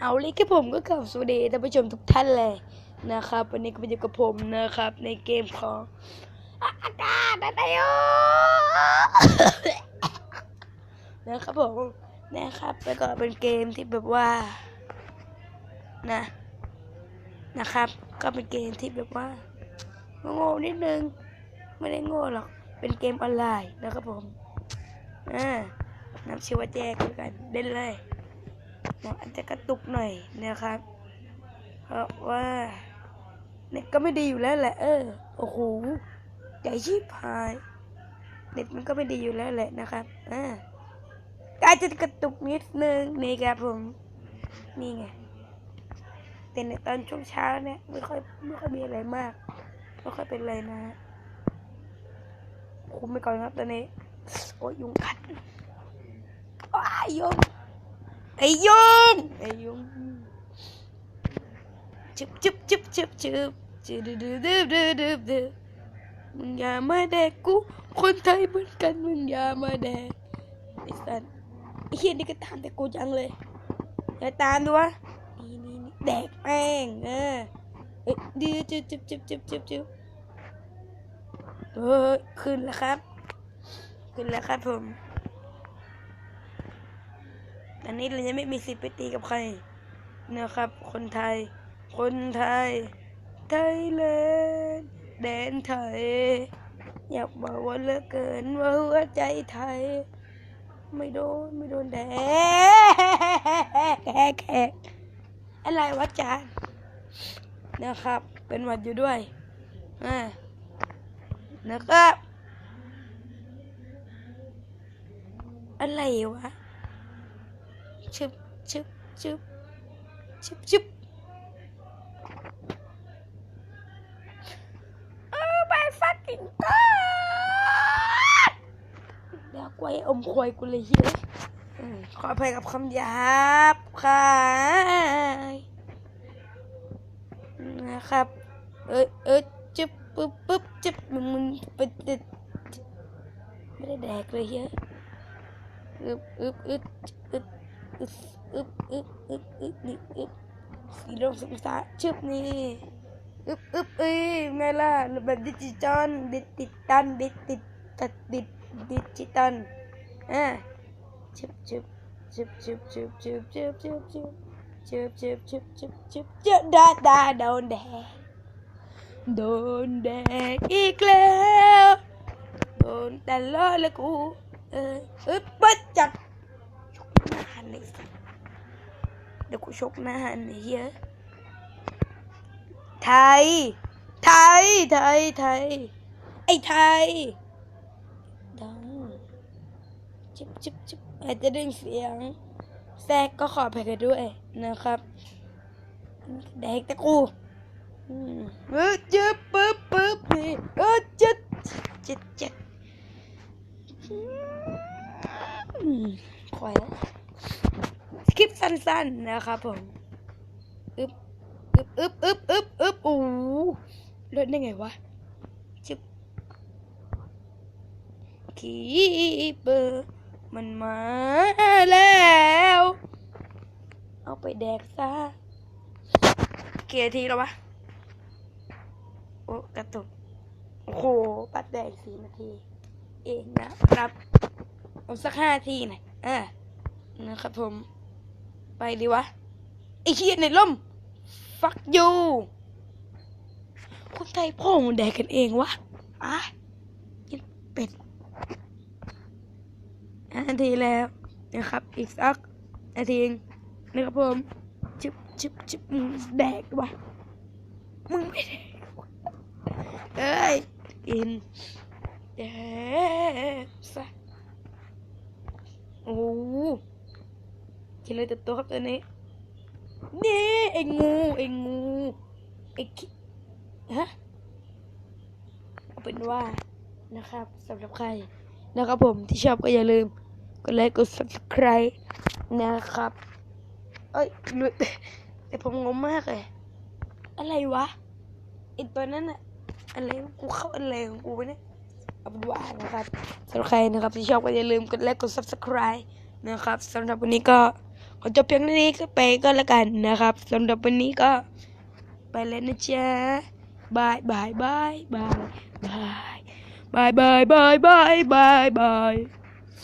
เอาเลยครับผมก็กลับสวัสดีท่านผู้ชมทุกท่านเลยนะครับ วันนี้ก็มาอยู่กับผมนะครับ ในเกมของอากาศอะโอนะครับผมนะครับแล้วก็เป็นเกมที่แบบว่านะนะครับ ก็เป็นเกมที่แบบว่าโง่ๆนิดนึงไม่ได้โง่หรอกเป็นเกมออนไลน์นะครับผมอ่านำชื่อว่าแจกกันเล่นเลย มันอาจจะกระตุกหน่อยนะครับ เพราะว่าเน็ตก็ไม่ดีอยู่แล้วแหละ เออ โอ้โหใหญ่ชิบหาย เน็ตมันก็ไม่ดีอยู่แล้วแหละนะครับ อ่าอาจจะกระตุกนิดนึงนี่ครับผม นี่ไงแต่ในตอนช่วงเช้าเนี่ยไม่ค่อยไม่ค่อยมีอะไรมากไม่ค่อยเป็นไรนะฮะคุมไปก่อนครับตอนนี้ โอ้ยยุงกัดอ้ายยุง ไอ้ยุงไอ้ยุงจึบจึบจึบจึบจึบจึบดืบดืบดืบดืบดืบมึงอย่ามาแดกกู คนไทยเหมือนกันมึงอย่ามาแดกไอ้สันไอ้เฮียนี่ก็ตามแต่กูจังเลยอย่าตามดูวะนี่นี่นี่แดกแป้งเออเอ้ยดืบจึบจึบจึบจึบจึบจึบเออขึ้นแล้วครับ ขึ้นแล้วครับผม อันนี้เราจะไม่มีสิทธิ์ไปตีกับใครนะครับ คนไทย คนไทย ไทยแลนด์แดนไทย อยากบอกว่าเลือเกินว่าหัวใจไทย ไม่โดนไม่โดนแดกแขกแขกอะไรวะจานนะครับ เป็นหวัดอยู่ด้วยอ่านะครับ อะไรวะ ชึบชึบชึบชึบชึบ Oh my fucking god เดี๋ยวกวยอมควายกูเลยเฮ้ยขออภัยกับคำหยาบค่ะนะครับ เอ้ยเอ้ยจึบปึ๊บปึ๊บจึบมึงมึงไปติดไม่ได้แดกเลยเฮ้ยอึบอึบอึบอึบ อึบอึบอึบอึบอึบนี่อึบสีลงสงสารชึบนี่อึบอึบเอ้ยไงล่ะแบบดิจิตอลดิจิตันดิจิตัดดิดิจิตอลอะชึบชึบชึบชึบชึบชึบชึบชึบชึบชึบชึบชึบชึบชึบเจอดาดาโดนแดกโดนแดกอีกแล้วโดนแต่ล้อดเลยกูเอออึบปัดจับ หน้าหันเลยสัสเดี๋ยวกูชกหน้าไอ้เฮียไทย ไทย ไทย ไทย ไอ้ไทย ดังจิบจิบจิบอาจจะได้ยินเสียง แทรกก็ขอไปกันด้วยนะครับแดกตะกูเออจึบปึ๊บปึ๊บเออจิดจิดจิดอืมคอยแล้ว สคริปสั้นๆนะครับผมอึบอึบอึบอึบอึบอึบโอ้เล่นได้ไงวะชิบคีเปอร์มันมาแล้ว เอาไปแดกซะเกียร์ทีแล้ววะโอ้กระตุกโอ้โหปัดแดกสี่นาที เองนะครับ เอาสักห้าทีหน่อยอ่านะครับผม ไปดีวะไอ้เฮียในล่ม ฟักยูคนไทยพ่อมันแดกกันเองวะอะกินเป็ดนาทีแล้วนะครับ อีกสักนาทีนะครับผมจิบจิบจิบมึงแดกวะมึงไม่แดกเอ้ยกินแดกซะโอ้ กินเลยเติบโตครับตัวนี้นี่ไอ้งูไอ้งูไอ้ขี้ฮะเอาเป็นว่านะครับสำหรับใครนะครับผมที่ชอบก็อย่าลืมกดไลค์กด subscribe นะครับ เอ้ยหลุดแต่ผมงงมากเลย อะไรวะไอตัวนั้นอะอะไรกูเข้าอะไรของกูเนี่ยเอาเป็นว่านะครับสำหรับใครนะครับที่ชอบก็อย่าลืมกดไลค์กด subscribe นะครับสำหรับวันนี้ก็ ขอจบเพียงเท่านี้ก็ไปก็แล้วกันนะครับสำหรับวันนี้ก็ไปแล้วนะจ๊ะบายบายบายบายบายบายบายบายบายบายบาย